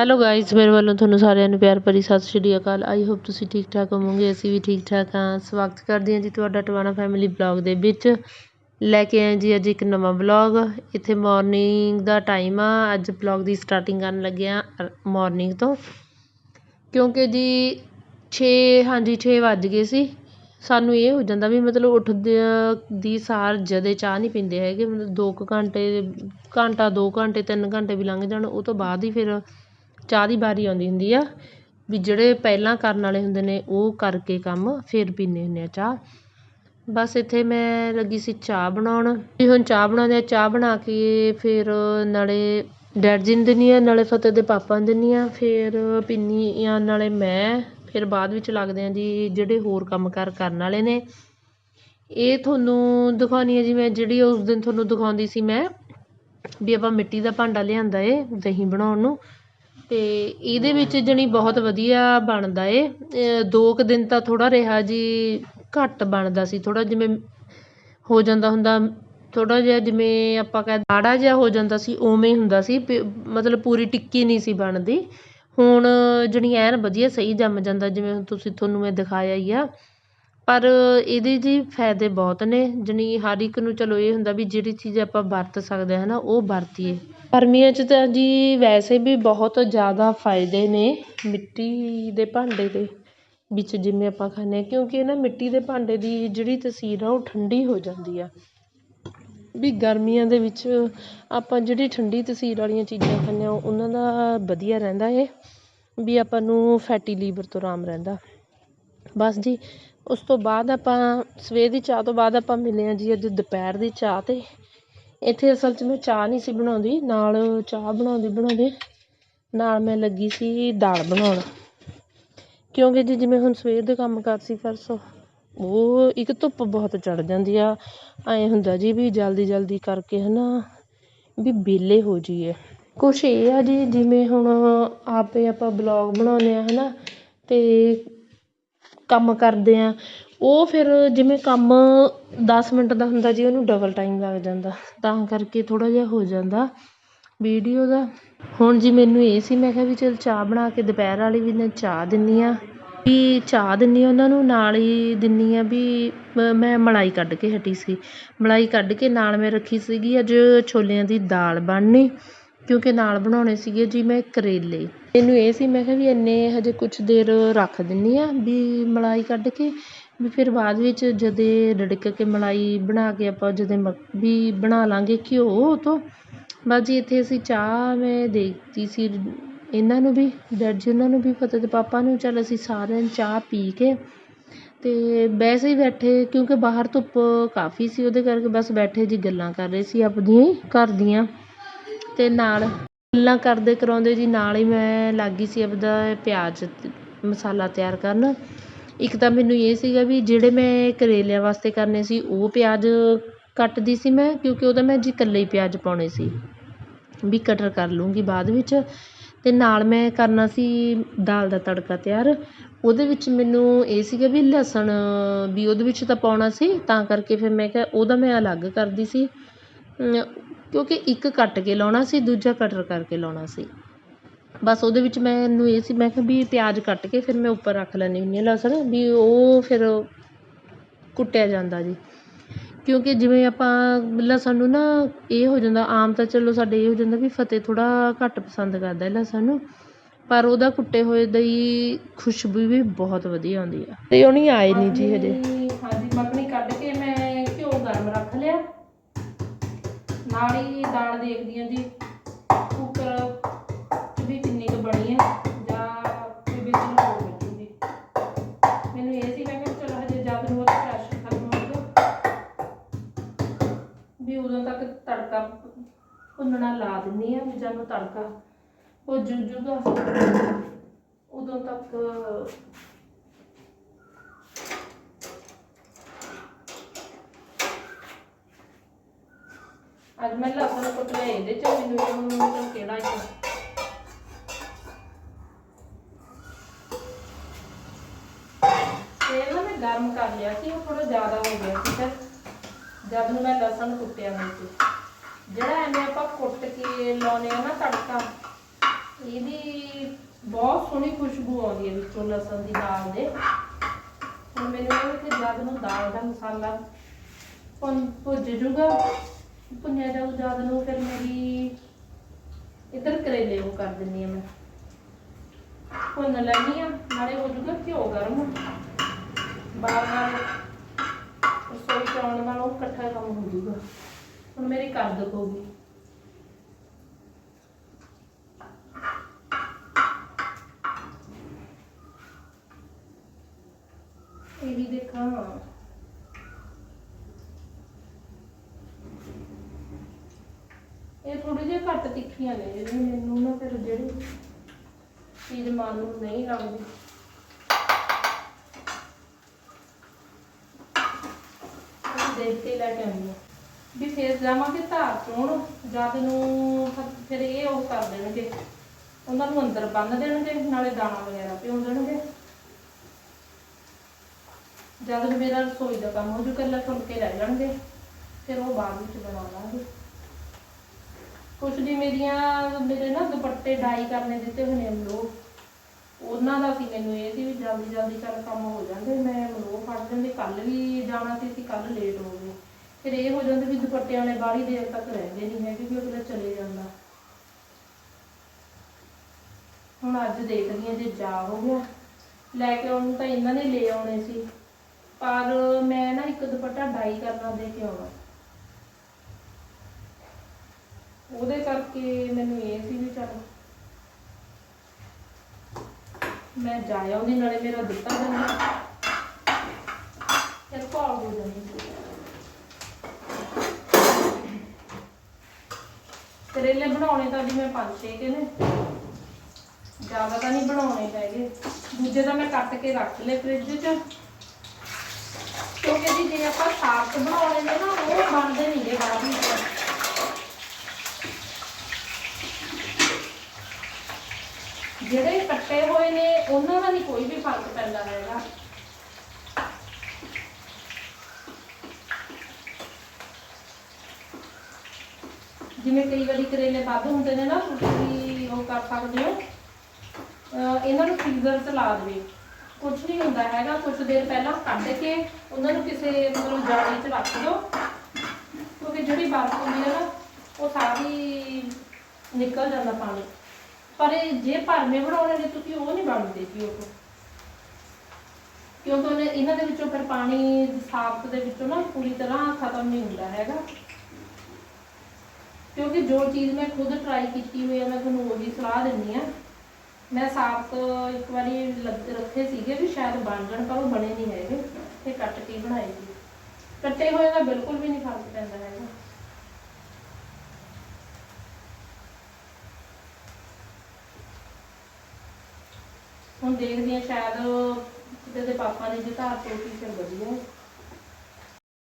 Hello guys ਮੇਰੇ ਵੱਲੋਂ ਤੁਹਾਨੂੰ ਸਾਰਿਆਂ ਨੂੰ ਪਿਆਰ ਭਰੀ ਸਤਿ ਸ਼੍ਰੀ ਅਕਾਲ। ਆਈ ਹੋਪ ਤੁਸੀਂ ਠੀਕ ਠਾਕ ਹੋਵੋਗੇ, ਅਸੀਂ ਵੀ ਠੀਕ ਠਾਕ ਹਾਂ। ਸਵਾਗਤ ਕਰਦੇ ਹਾਂ ਜੀ ਤੁਹਾਡਾ ਟਵਾਣਾ ਫੈਮਿਲੀ ਬਲੌਗ ਦੇ ਵਿੱਚ। ਲੈ ਕੇ ਆਏ ਜੀ ਅੱਜ ਇੱਕ ਨਵਾਂ ਬਲੌਗ ਇੱਥੇ ਮਾਰਨਿੰਗ ਦਾ ਟਾਈਮ ਆ। ਅੱਜ ਬਲੌਗ ਦੀ ਸਟਾਰਟਿੰਗ ਕਰਨ ਲੱਗੇ ਆ ਮਾਰਨਿੰਗ ਤੋਂ। ਕਿਉਂਕਿ ਜੀ 6 ਹਾਂਜੀ 6 ਵੱਜ ਗਏ ਸੀ। ਸਾਨੂੰ ਇਹ ਹੋ ਜਾਂਦਾ ਵੀ ਮਤਲਬ ਉੱਠਦੇ, ਦੀ ਸਾਰ ਜਦੇ ਚਾਹ ਨਹੀਂ ਪੀਂਦੇ ਹੈਗੇ। ਮਤਲਬ ਦੋ ਕੁ ਘੰਟੇ, ਘੰਟਾ, ਦੋ ਘੰਟੇ, ਤਿੰਨ ਘੰਟੇ ਵੀ ਲੰਘ ਜਾਣ। ਉਹ ਤੋਂ ਬਾਅਦ ਹੀ ਫਿਰ ਚਾਹ ਦੀ ਵਾਰੀ ਆਉਂਦੀ ਹੁੰਦੀ ਆ, ਵੀ ਜਿਹੜੇ ਪਹਿਲਾਂ ਕਰਨ ਵਾਲੇ ਹੁੰਦੇ ਨੇ, ਉਹ ਕਰਕੇ ਕੰਮ ਫਿਰ ਪੀਂਦੇ ਹੁੰਦੇ ਹਾਂ ਚਾਹ। ਬਸ ਇੱਥੇ ਮੈਂ ਲੱਗੀ ਸੀ ਚਾਹ ਬਣਾਉਣ। ਵੀ ਹੁਣ ਚਾਹ ਬਣਾਉਂਦੇ ਹਾਂ ਚਾਹ ਬਣਾ ਕੇ ਫਿਰ ਨਾਲੇ ਡੈਡ ਜੀ ਨੂੰ ਦਿੰਦੀ ਹਾਂ ਨਾਲੇ ਫਤਿਹ ਦੇ ਪਾਪਾ ਨੂੰ ਦਿੰਦੀ ਹਾਂ ਫਿਰ ਪੀਂਦੀ ਆ, ਨਾਲੇ ਮੈਂ, ਫਿਰ ਬਾਅਦ ਵਿੱਚ ਲੱਗਦੇ ਹਾਂ ਜੀ ਜਿਹੜੇ ਹੋਰ ਕੰਮ ਕਾਰ ਕਰਨ ਵਾਲੇ ਨੇ। ਇਹ ਤੁਹਾਨੂੰ ਦਿਖਾਉਣੀ ਹੈ ਜੀ ਮੈਂ, ਜਿਹੜੀ ਉਸ ਦਿਨ ਤੁਹਾਨੂੰ ਦਿਖਾਉਂਦੀ ਸੀ ਮੈਂ, ਵੀ ਆਪਾਂ ਮਿੱਟੀ ਦਾ ਭਾਂਡਾ ਲਿਆਂਦਾ ਏ ਦਹੀਂ ਬਣਾਉਣ ਨੂੰ। ਅਤੇ ਇਹਦੇ ਵਿੱਚ ਜਾਣੀ ਬਹੁਤ ਵਧੀਆ ਬਣਦਾ ਏ। ਦੋ ਕੁ ਦਿਨ ਤਾਂ ਥੋੜ੍ਹਾ ਰਿਹਾ ਜੀ, ਘੱਟ ਬਣਦਾ ਸੀ। ਥੋੜ੍ਹਾ ਜਿਵੇਂ ਹੋ ਜਾਂਦਾ ਹੁੰਦਾ, ਥੋੜ੍ਹਾ ਜਿਹਾ ਜਿਵੇਂ ਆਪਾਂ ਕਹਿ ਗਾੜਾ ਜਿਹਾ ਹੋ ਜਾਂਦਾ ਸੀ, ਉਵੇਂ ਹੀ ਹੁੰਦਾ ਸੀ ਪ- ਮਤਲਬ ਪੂਰੀ ਟਿੱਕੀ ਨਹੀਂ ਸੀ ਬਣਦੀ। ਹੁਣ ਜਣੀ ਐਨ ਵਧੀਆ ਸਹੀ ਜੰਮ ਜਾਂਦਾ, ਜਿਵੇਂ ਹੁਣ ਤੁਸੀਂ ਤੁਹਾਨੂੰ ਮੈਂ ਦਿਖਾਇਆ ਹੀ ਆ। ਪਰ ਇਹਦੇ ਜੀ ਫਾਇਦੇ ਬਹੁਤ ਨੇ, ਜਾਣੀ ਹਰ ਇੱਕ ਨੂੰ ਚਲੋ ਇਹ ਹੁੰਦਾ ਵੀ ਜਿਹੜੀ ਚੀਜ਼ ਆਪਾਂ ਵਰਤ ਸਕਦੇ ਹਾਂ ਨਾ, ਉਹ ਵਰਤੀਏ। ਗਰਮੀਆਂ 'ਚ ਤਾਂ ਜੀ ਵੈਸੇ ਵੀ ਬਹੁਤ ਜ਼ਿਆਦਾ ਫਾਇਦੇ ਨੇ ਮਿੱਟੀ ਦੇ ਭਾਂਡੇ ਦੇ ਵਿੱਚ ਜਿਵੇਂ ਆਪਾਂ ਖਾਂਦੇ ਹਾਂ, ਕਿਉਂਕਿ ਨਾ ਮਿੱਟੀ ਦੇ ਭਾਂਡੇ ਦੀ ਜਿਹੜੀ ਤਸੀਰ ਆ, ਉਹ ਠੰਡੀ ਹੋ ਜਾਂਦੀ ਆ। ਵੀ ਗਰਮੀਆਂ ਦੇ ਵਿੱਚ ਆਪਾਂ ਜਿਹੜੀ ਠੰਡੀ ਤਸੀਰ ਵਾਲੀਆਂ ਚੀਜ਼ਾਂ ਖਾਂਦੇ ਹਾਂ, ਉਹਨਾਂ ਦਾ ਵਧੀਆ ਰਹਿੰਦਾ ਏ ਵੀ ਆਪਾਂ ਨੂੰ ਫੈਟੀ ਲੀਵਰ ਤੋਂ ਆਰਾਮ ਰਹਿੰਦਾ। ਬਸ ਜੀ ਉਸ ਤੋਂ ਬਾਅਦ ਆਪਾਂ ਸਵੇਰ ਦੀ ਚਾਹ ਤੋਂ ਬਾਅਦ ਆਪਾਂ ਮਿਲੇ ਹਾਂ ਜੀ ਅੱਜ ਦੁਪਹਿਰ ਦੀ ਚਾਹ 'ਤੇ। ਇੱਥੇ ਅਸਲ 'ਚ ਮੈਂ ਚਾਹ ਨਹੀਂ ਸੀ ਬਣਾਉਂਦੀ, ਨਾਲ ਚਾਹ ਬਣਾਉਂਦੀ ਬਣਾਉਂਦੀ ਨਾਲ ਮੈਂ ਲੱਗੀ ਸੀ ਦਾਲ ਬਣਾਉਣ। ਕਿਉਂਕਿ ਜੀ ਜਿਵੇਂ ਹੁਣ ਸਵੇਰ ਦੇ ਕੰਮ ਕਰ ਸੀ ਪਰਸੋਂ ਉਹ ਇੱਕ ਧੁੱਪ ਬਹੁਤ ਚੜ ਜਾਂਦੀ ਆ। ਐਂ ਹੁੰਦਾ ਜੀ ਵੀ ਜਲਦੀ ਜਲਦੀ ਕਰਕੇ ਹੈ ਨਾ ਵੀ ਵਿਹਲੇ ਹੋ ਜਾਈਏ। ਕੁਛ ਇਹ ਆ ਜੀ ਜਿਵੇਂ ਹੁਣ ਆਪੇ ਆਪਾਂ ਬਲੌਗ ਬਣਾਉਂਦੇ ਹਾਂ ਹੈ ਨਾ ਅਤੇ ਕੰਮ ਕਰਦੇ ਹਾਂ ਉਹ ਫਿਰ ਜਿਵੇਂ ਕੰਮ ਦਸ ਮਿੰਟ ਦਾ ਹੁੰਦਾ ਜੀ ਉਹਨੂੰ ਡਬਲ ਟਾਈਮ ਲੱਗ ਜਾਂਦਾ, ਤਾਂ ਕਰਕੇ ਥੋੜ੍ਹਾ ਜਿਹਾ ਹੋ ਜਾਂਦਾ ਵੀਡੀਓ ਦਾ। ਹੁਣ ਜੀ ਮੈਨੂੰ ਇਹ ਸੀ, ਮੈਂ ਕਿਹਾ ਵੀ ਚੱਲ ਚਾਹ ਬਣਾ ਕੇ ਦੁਪਹਿਰ ਵਾਲੀ ਵੀ ਮੈਂ ਚਾਹ ਦਿੰਦੀ ਹਾਂ ਵੀ ਚਾਹ ਦਿੰਦੀ ਆ ਉਹਨਾਂ ਨੂੰ, ਨਾਲ ਹੀ ਦਿੰਦੀ ਹਾਂ ਵੀ ਮ- ਮੈਂ ਮਲਾਈ ਕੱਢ ਕੇ ਹਟੀ ਸੀ। ਮਲਾਈ ਕੱਢ ਕੇ ਨਾਲ ਮੈਂ ਰੱਖੀ ਸੀਗੀ, ਅੱਜ ਛੋਲਿਆਂ ਦੀ ਦਾਲ ਬਣਨੀ। ਕਿਉਂਕਿ ਨਾਲ ਬਣਾਉਣੇ ਸੀਗੇ ਜੀ ਮੈਂ ਕਰੇਲੇ। ਮੈਨੂੰ ਇਹ ਸੀ, ਮੈਂ ਕਿਹਾ ਵੀ ਇੰਨੇ ਹਜੇ ਕੁਛ ਦੇਰ ਰੱਖ ਦਿੰਦੀ ਹਾਂ ਵੀ ਮਲਾਈ ਕੱਢ ਕੇ, ਵੀ ਫਿਰ ਬਾਅਦ ਵਿੱਚ ਜਦੋਂ ਰਿੜਕ ਕੇ ਮਲਾਈ ਬਣਾ ਕੇ ਆਪਾਂ ਜਦੋਂ ਮ, ਵੀ ਬਣਾ ਲਵਾਂਗੇ ਘਿਓ ਉਹ ਤੋਂ, ਬਸ ਜੀ ਇੱਥੇ ਅਸੀਂ ਚਾਹ ਮੈਂ ਦੇ ਦਿੱਤੀ ਸੀ ਇਹਨਾਂ ਨੂੰ ਵੀ, ਡੈਡ ਜੀ ਉਹਨਾਂ ਨੂੰ ਵੀ, ਫਤਿਹ ਦੇ ਪਾਪਾ ਨੂੰ, ਚੱਲ ਅਸੀਂ ਸਾਰਿਆਂ ਨੇ ਚਾਹ ਪੀ ਕੇ ਅਤੇ ਵੈਸੇ ਹੀ ਬੈਠੇ, ਕਿਉਂਕਿ ਬਾਹਰ ਧੁੱਪ ਕਾਫੀ ਸੀ, ਉਹਦੇ ਕਰਕੇ ਬਸ ਬੈਠੇ ਜੀ ਗੱਲਾਂ ਕਰ ਰਹੇ ਸੀ ਆਪਦੀਆਂ ਹੀ, ਘਰ ਦੀਆਂ। ਅਤੇ ਨਾਲ ਗੱਲਾਂ ਕਰਦੇ ਕਰਾਉਂਦੇ ਜੀ, ਨਾਲ ਹੀ ਮੈਂ ਲੱਗ ਗਈ ਸੀ ਆਪਦਾ ਪਿਆਜ਼ ਮਸਾਲਾ ਤਿਆਰ ਕਰਨ। ਇੱਕ ਤਾਂ ਮੈਨੂੰ ਇਹ ਸੀਗਾ ਵੀ ਜਿਹੜੇ ਮੈਂ ਕਰੇਲਿਆਂ ਵਾਸਤੇ ਕਰਨੇ ਸੀ, ਉਹ ਪਿਆਜ਼ ਕੱਟਦੀ ਸੀ ਮੈਂ, ਕਿਉਂਕਿ ਉਹਦਾ ਮੈਂ ਜੀ ਇਕੱਲੇ ਹੀ ਪਿਆਜ਼ ਪਾਉਣੇ ਸੀ। ਵੀ ਕਟਰ ਕਰ ਲੂੰਗੀ ਬਾਅਦ ਵਿੱਚ। ਅਤੇ ਨਾਲ ਮੈਂ ਕਰਨਾ ਸੀ ਦਾਲ ਦਾ ਤੜਕਾ ਤਿਆਰ। ਉਹਦੇ ਵਿੱਚ ਮੈਨੂੰ ਇਹ ਸੀਗਾ ਵੀ ਲਸਣ ਵੀ ਉਹਦੇ ਵਿੱਚ ਤਾਂ ਪਾਉਣਾ ਸੀ, ਤਾਂ ਕਰਕੇ ਫਿਰ ਮੈਂ ਕਿਹਾ ਉਹਦਾ ਮੈਂ ਅਲੱਗ ਕਰਦੀ ਸੀ। ਕਿਉਂਕਿ ਇੱਕ ਕੱਟ ਕੇ ਲਾਉਣਾ ਸੀ ਦੂਜਾ ਕਟਰ ਕਰਕੇ ਲਾਉਣਾ ਸੀ ਬਸ ਉਹਦੇ ਵਿੱਚ ਮੈਨੂੰ ਇਹ ਸੀ ਮੈਂ ਕਿਹਾ ਵੀ ਪਿਆਜ਼ ਕੱਟ ਕੇ ਫਿਰ ਮੈਂ ਉੱਪਰ ਰੱਖ ਲੈਂਦੀ ਹੁੰਦੀ ਹਾਂ ਲਸਣ ਵੀ ਉਹ ਫਿਰ ਕੁੱਟਿਆ ਜਾਂਦਾ ਜੀ ਕਿਉਂਕਿ ਜਿਵੇਂ ਆਪਾਂ ਲਸਣ ਨੂੰ ਨਾ ਇਹ ਹੋ ਜਾਂਦਾ ਆਮ ਤਾਂ ਚਲੋ ਸਾਡੇ ਇਹ ਹੋ ਜਾਂਦਾ ਵੀ ਫਤਿਹ ਥੋੜਾ ਘੱਟ ਪਸੰਦ ਕਰਦਾ ਹੈ ਲਸਣ ਨੂੰ ਪਰ ਉਹਦਾ ਕੁੱਟੇ ਹੋਏ ਦੀ ਖੁਸ਼ਬੂ ਵੀ ਬਹੁਤ ਵਧੀਆ ਆਉਂਦੀ ਆ ਤੇ ਉਹ ਨਹੀਂ ਆਏ ਨਹੀਂ ਜੀ ਹਜੇ ਹਾਂਜੀ ਨਾਲ ਹੀ ਦਾਲ ਦੇਖਦੀ ਆਂ ਜੀ। ਕੁੱਕਰ ਚ ਵੀ ਕਿੰਨੀ ਕੁ ਬਣੀ ਹੈ ਜਾਂ ਕੋਈ ਵਿੱਚ ਹੋਰ ਲੱਗੂਗੀ ਮੈਨੂੰ ਇਹ ਸੀ ਮੈਂ ਚਲੋ ਹਜੇ ਜਦ ਨੂੰ ਉਹਦਾ ਪ੍ਰੈਸ਼ਰ ਖਤਮ ਹੋਊਗਾ ਵੀ ਉਦੋਂ ਤੱਕ ਤੜਕਾ ਭੁੰਨਣਾ ਲਾ ਦਿੰਨੀ ਆ ਵੀ ਜਦੋਂ ਤੜਕਾ ਭੁੱਜ ਜੂਗਾ, ਉਦੋਂ ਤੱਕ ਅੱਜ ਮੈਂ ਲਸਣ ਕੁੱਟ ਲਿਆ ਇਹਦੇ ਚ ਮੈਨੂੰ ਤਾਂ ਕਿਹੜਾ ਇੱਕ? ਤੇਲ ਨਾ ਮੈਂ ਗਰਮ ਕਰ ਲਿਆ ਸੀ, ਉਹ ਥੋੜਾ ਜ਼ਿਆਦਾ ਹੋ ਗਿਆ ਸੀ ਫਿਰ ਜਦ ਨੂੰ ਮੈਂ ਲਸਣ ਕੁੱਟਿਆ ਵਿੱਚ। ਜਿਹੜਾ ਐਵੇਂ ਆਪਾਂ ਕੁੱਟ ਕੇ ਲਾਉਨੇ ਆ ਨਾ ਤੜਕਾ, ਇਹਦੀ ਬਹੁਤ ਸੋਹਣੀ ਖੁਸ਼ਬੂ ਆਉਂਦੀ ਹੈ ਵਿੱਚੋਂ ਲਸਣ ਦੀ ਦਾਲ ਦੇ। ਹੁਣ ਮੈਨੂੰ ਇਹ ਕਿ ਜਦ ਨੂੰ ਦਾਲ ਦਾ ਮਸਾਲਾ ਭੁੰਨ ਭੁੱਜ ਜੂਗਾ ਭੁੰਨਿਆ ਜਾਊ ਜਦ ਨੂੰ ਫਿਰ ਮੇਰੀ ਇੱਧਰ ਕਰੇਲੇ ਉਹ ਕਰ ਦਿੰਨੀ ਆ ਮੈਂ। ਭੁੰਨ ਲੈਣੀ ਆ, ਨਾਲੇ ਹੋ ਜੂਗਾ ਘਿਓ ਗਰਮ। ਬਾਰ ਨਾਲ ਰਸੋਈ ਚ ਆਉਣ ਨਾਲ ਉਹ ਇਕੱਠਾ ਕੰਮ ਹੋ ਜੂਗਾ। ਹੁਣ ਮੇਰੀ ਕਰਦ ਹੋ ਗਈ। ਇਹ ਵੀ ਦੇਖਾਂ। ਇਹ ਥੋੜੀ ਜਿਹੀ ਘੱਟ ਤਿੱਖੀਆਂ ਨੇ ਜਿਹੜੀਆਂ ਮੈਨੂੰ ਨਾ ਫਿਰ ਜਿਹੜੀ ਚੀਜ਼ ਮਨ ਨੂੰ ਨਹੀਂ ਲੱਗਦੀ। ਦੇਖ ਕੇ ਲੈ ਕੇ ਆਉਂਦੀ ਹਾਂ। ਵੀ ਫੇਰ ਜਾਵਾਂਗੇ ਧਾਰ ਚੋਣ, ਜਦ ਨੂੰ ਫਿਰ- ਇਹ ਉਹ ਕਰ ਦੇਣਗੇ। ਉਹਨਾਂ ਨੂੰ ਅੰਦਰ ਬੰਨ ਦੇਣਗੇ, ਨਾਲੇ ਦਾਣਾ ਵਗੈਰਾ ਪਿਉਂ ਦੇਣਗੇ। ਜਦ ਨੂੰ ਮੇਰਾ ਰਸੋਈ ਦਾ ਕੰਮ ਹੋ ਜੂ ਕੱਲਾ ਫੁਲਕੇ ਰਹਿ ਜਾਣਗੇ, ਫਿਰ ਉਹ ਬਾਅਦ ਵਿੱਚ ਬਣਾ ਲਾਂਗੇ। ਕੁਛ ਦੀ ਮੇਰੀਆਂ, ਮੇਰੇ ਨਾ ਦੁਪੱਟੇ ਡਾਈ ਕਰਨੇ ਦਿੱਤੇ ਹੋਏ ਨੇ ਲੋਕ ਉਹਨਾਂ ਦਾ ਸੀ ਮੈਨੂੰ ਇਹ ਸੀ ਵੀ ਜਲਦੀ ਜਲਦੀ ਚੱਲ ਕੰਮ ਹੋ ਜਾਂਦੇ, ਮੈਂ ਮਲੋਹ ਫੜ ਲੈਂਦੇ ਕੱਲ ਵੀ ਜਾਣਾ ਸੀ ਅਸੀਂ ਕੱਲ ਲੇਟ ਹੋ ਗਏ। ਫਿਰ ਇਹ ਹੋ ਜਾਂਦੇ ਵੀ ਦੁਪੱਟਿਆਂ ਨੇ ਬਾਹਲੀ ਦੇਰ ਤੱਕ ਰਹਿੰਦੇ ਨਹੀਂ ਹੈਗੇ ਵੀ ਅਗਲਾ ਚਲੇ ਜਾਂਦਾ। ਹੁਣ ਅੱਜ ਦੇਖਦੀ ਹਾਂ ਜੇ ਜਾ ਹੋ ਗਿਆ। ਲੈ ਕੇ ਆਉਣ ਤਾਂ ਇਹਨਾਂ ਨੇ ਲੈ ਆਉਣੇ ਸੀ। ਪਰ ਮੈਂ ਨਾ ਇੱਕ ਦੁਪੱਟਾ ਡਾਈ ਕਰਨਾ ਦੇ ਕੇ ਆਉਣਾ ਉਹਦੇ ਕਰਕੇ ਮੈਨੂੰ ਇਹ ਸੀ ਵੀ ਚੱਲ ਮੈਂ ਜਾ ਆਉਂਦੀ ਨਾਲੇ ਮੇਰਾ ਦਿੱਤਾ ਜਾਂਦਾ। ਫਿਰ ਕਾਲ ਹੋ ਜਾਂਦੀ ਕਰੇਲੇ ਬਣਾਉਣੇ ਤਾਂ ਜੀ ਮੈਂ ਪੰਜ ਛੇ ਕੇ ਨੇ। ਜ਼ਿਆਦਾ ਤਾਂ ਨਹੀਂ ਬਣਾਉਣੇ ਹੈਗੇ। ਦੂਜੇ ਤਾਂ ਮੈਂ ਕੱਟ ਕੇ ਰੱਖ ਲਏ ਫ੍ਰਿਜ 'ਚ। ਕਿਉਂਕਿ ਜੀ ਜੇ ਆਪਾਂ ਸਾਫਟ ਬਣਾਉਣੇ ਨੇ ਨਾ, ਉਹ ਬਣਦੇ ਨਹੀਂ ਗੇ ਬਾਅਦ ਵਿੱਚ। ਜਿਹੜੇ ਕੱਟੇ ਹੋਏ ਨੇ, ਉਹਨਾਂ ਦਾ ਨਹੀਂ ਕੋਈ ਵੀ ਫ਼ਰਕ ਪੈਂਦਾ ਹੈਗਾ। ਜਿਵੇਂ ਕਈ ਵਾਰੀ ਕਰੇਲੇ ਵੱਧ ਹੁੰਦੇ ਨੇ ਨਾ, ਤੁਸੀਂ ਉਹ ਕਰ ਸਕਦੇ ਹੋ। ਇਹਨਾਂ ਨੂੰ ਫ੍ਰੀਜ਼ਰ 'ਚ ਲਾ ਦੇਵੇ। ਕੁਝ ਨਹੀਂ ਹੁੰਦਾ ਹੈਗਾ ਕੁਝ ਦੇਰ ਪਹਿਲਾਂ ਕੱਢ ਕੇ ਉਹਨਾਂ ਨੂੰ ਕਿਸੇ ਮਤਲਬ ਜਾਲੀ 'ਚ ਰੱਖ ਦਿਓ ਕਿਉਂਕਿ ਜਿਹੜੀ ਬਰਫ਼ ਹੁੰਦੀ ਹੈ ਨਾ, ਉਹ ਸਾਰੀ ਨਿਕਲ ਜਾਂਦਾ ਪਾਣੀ। ਪਰ ਇਹ ਜੇ ਭਰਵੇਂ ਬਣਾਉਣੇ ਨੇ, ਤੁਸੀਂ ਉਹ ਨਹੀਂ ਬਣਦੇ ਜੀ ਉਹ। ਕਿਉਂਕਿ ਉਹਨੇ ਇਹਨਾਂ ਦੇ ਵਿੱਚੋਂ ਫਿਰ ਪਾਣੀ ਸਾਫਤ ਦੇ ਵਿੱਚੋਂ ਨਾ ਪੂਰੀ ਤਰ੍ਹਾਂ ਖਤਮ ਨਹੀਂ ਹੁੰਦਾ ਹੈਗਾ। ਕਿਉਂਕਿ ਜੋ ਚੀਜ਼ ਮੈਂ ਖੁਦ ਟਰਾਈ ਕੀਤੀ ਹੋਈ ਹੈ ਮੈਂ ਤੁਹਾਨੂੰ ਉਹੀ ਸਲਾਹ ਦਿੰਦੀ ਆ। ਮੈਂ ਸਾਫਤ ਇੱਕ ਵਾਰੀ ਰੱਖੇ ਸੀਗੇ ਵੀ ਸ਼ਾਇਦ ਬਣ ਜਾਣ ਪਰ ਉਹ ਬਣੇ ਨਹੀਂ ਹੈਗੇ। ਤੇ ਕੱਟ ਕੇ ਹੀ ਬਣਾਏ ਸੀ। ਕੱਟੇ ਹੋਏ ਦਾ ਬਿਲਕੁਲ ਵੀ ਨਹੀਂ ਫ਼ਰਕ ਪੈਂਦਾ ਹੈਗਾ। ਹੁਣ ਦੇਖਦੀ ਆ ਸ਼ਾਇਦ ਕਿਤੇ ਦੇ ਪਾਪਾ ਨੇ ਜੇ ਧਾਰ ਤੋਤੀ ਫਿਰ ਵਧੀਆ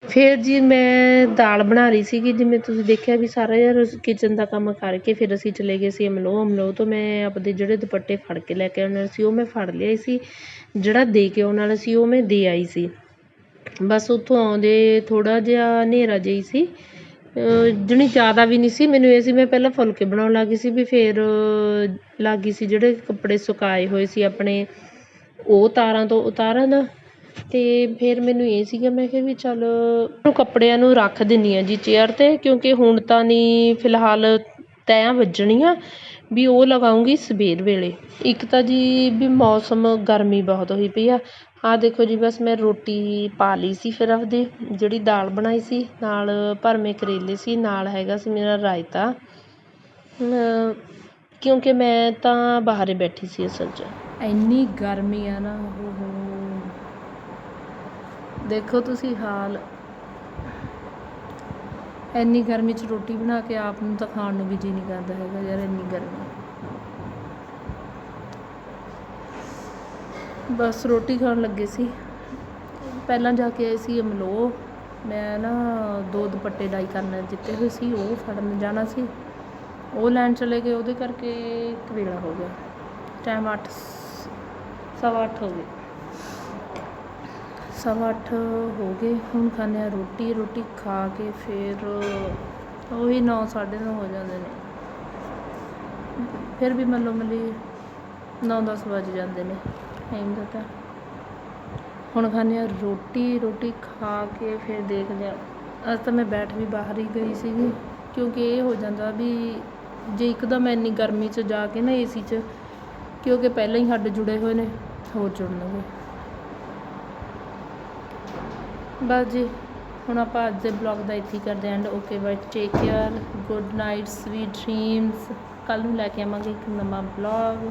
ਫਿਰ ਜੀ ਮੈਂ ਦਾਲ ਬਣਾ ਰਹੀ ਸੀਗੀ, ਜਿਵੇਂ ਤੁਸੀਂ ਦੇਖਿਆ ਵੀ ਸਾਰਾ ਯਾਰ ਕਿਚਨ ਦਾ ਕੰਮ ਕਰਕੇ ਫਿਰ ਅਸੀਂ ਚਲੇ ਗਏ ਸੀ ਅਮਲੋ ਅਮਲੋ ਤੋਂ ਮੈਂ ਆਪਦੇ ਜਿਹੜੇ ਦੁਪੱਟੇ ਫੜ ਕੇ ਲੈ ਕੇ ਆਉਣੇ ਸੀ, ਉਹ ਮੈਂ ਫੜ ਲਿਆ ਸੀ। ਜਿਹੜਾ ਦੇ ਕੇ ਆਉਣ ਵਾਲਾ ਸੀ, ਉਹ ਮੈਂ ਦੇ ਆਈ ਸੀ। ਬਸ ਉੱਥੋਂ ਆਉਂਦੇ ਥੋੜਾ ਜਿਹਾ ਹਨੇਰਾ ਜਿਹੀ ਸੀ। ਜਾਣੀ ਜ਼ਿਆਦਾ ਵੀ ਨਹੀਂ ਸੀ, ਮੈਨੂੰ ਇਹ ਸੀ ਮੈਂ ਪਹਿਲਾਂ ਫੁਲਕੇ ਬਣਾਉਣ ਲੱਗ ਗਈ ਸੀ ਵੀ ਫਿਰ ਲੱਗ ਗਈ ਸੀ ਜਿਹੜੇ ਕੱਪੜੇ ਸੁਕਾਏ ਹੋਏ ਸੀ ਆਪਣੇ, ਉਹ ਤਾਰਾਂ ਤੋਂ ਉਤਾਰਨ ਅਤੇ ਫਿਰ ਮੈਨੂੰ ਇਹ ਸੀਗਾ, ਮੈਂ ਕਿਹਾ ਵੀ ਚੱਲ ਕੱਪੜਿਆਂ ਨੂੰ ਰੱਖ ਦਿੰਦੀ ਹਾਂ ਜੀ ਚੇਅਰ ਤੇ, ਕਿਉਂਕਿ ਹੁਣ ਤਾਂ ਨਹੀਂ ਫਿਲਹਾਲ ਤੈਆਂ ਵੱਜਣੀਆਂ, ਵੀ ਉਹ ਲਗਾਉਂਗੀ ਸਵੇਰ ਵੇਲੇ। ਇੱਕ ਤਾਂ ਜੀ ਵੀ ਮੌਸਮ ਗਰਮੀ ਬਹੁਤ ਹੋਈ ਪਈ ਆ ਆਹ ਦੇਖੋ ਜੀ, ਬਸ ਮੈਂ ਰੋਟੀ ਪਾ ਲਈ ਸੀ ਫਿਰ ਆਪਦੀ, ਜਿਹੜੀ ਦਾਲ ਬਣਾਈ ਸੀ, ਨਾਲ ਭਰਵੇਂ ਕਰੇਲੇ ਸੀ, ਨਾਲ ਹੈਗਾ ਸੀ ਮੇਰਾ ਰਾਇਤਾ। ਕਿਉਂਕਿ ਮੈਂ ਤਾਂ ਬਾਹਰੇ ਬੈਠੀ ਸੀ ਅਸਲ 'ਚ। ਇੰਨੀ ਗਰਮੀ ਆ ਨਾ, ਓਹੋ। ਦੇਖੋ ਤੁਸੀਂ ਹਾਲ। ਇੰਨੀ ਗਰਮੀ 'ਚ ਰੋਟੀ ਬਣਾ ਕੇ ਆਪ ਨੂੰ ਤਾਂ ਖਾਣ ਨੂੰ ਵੀ ਜੀ ਨਹੀਂ ਕਰਦਾ ਹੈਗਾ ਯਾਰ, ਇੰਨੀ ਗਰਮੀ। ਬਸ ਰੋਟੀ ਖਾਣ ਲੱਗੇ ਸੀ। ਪਹਿਲਾਂ ਜਾ ਕੇ ਆਏ ਸੀ ਅਮਲੋਹ ਮੈਂ ਨਾ ਦੋ ਦੁਪੱਟੇ ਡਾਈ ਕਰਨ ਦਿੱਤੇ ਹੋਏ ਸੀ, ਉਹ ਫੜਨ ਜਾਣਾ ਸੀ। ਉਹ ਲੈਣ ਚਲੇ ਗਏ, ਉਹਦੇ ਕਰਕੇ ਇੱਕ ਵੇਲਾ ਹੋ ਗਿਆ। ਟਾਈਮ 8 ਸਵਾ ਅੱਠ ਹੋ ਗਏ। ਸਵਾ ਅੱਠ ਹੋ ਗਏ, ਹੁਣ ਖਾਂਦੇ ਆ ਰੋਟੀ। ਰੋਟੀ ਖਾ ਕੇ ਫਿਰ ਉਹੀ 9 9:30 ਹੋ ਜਾਂਦੇ ਨੇ। ਫਿਰ ਵੀ ਮੰਨੋ ਮਲੀ 9-10 ਵੱਜ ਜਾਂਦੇ ਨੇ। ਟਾਈਮ ਦਾ ਤਾਂ। ਹੁਣ ਖਾਂਦੇ ਹਾਂ ਰੋਟੀ ਰੋਟੀ ਖਾ ਕੇ ਫਿਰ ਦੇਖਦੇ ਹਾਂ। ਅੱਜ ਤਾਂ ਮੈਂ ਬੈਠ ਵੀ ਬਾਹਰ ਹੀ ਗਈ ਸੀਗੀ, ਕਿਉਂਕਿ ਇਹ ਹੋ ਜਾਂਦਾ ਵੀ ਜੇ ਇੱਕਦਮ ਇੰਨੀ ਗਰਮੀ 'ਚ ਜਾ ਕੇ ਨਾ ਏਸੀ 'ਚ, ਕਿਉਂਕਿ ਪਹਿਲਾਂ ਹੀ ਹੱਡ ਜੁੜੇ ਹੋਏ ਨੇ, ਹੋਰ ਜੁੜਨਗੇ ਬਸ ਜੀ, ਹੁਣ ਆਪਾਂ ਅੱਜ ਦੇ ਬਲੌਗ ਦਾ ਇੱਥੇ ਹੀ ਕਰਦੇ and okay bye take care good night sweet dreams ਕੱਲ ਨੂੰ ਲੈ ਕੇ ਆਵਾਂਗੇ ਇੱਕ ਨਵਾਂ ਬਲੌਗ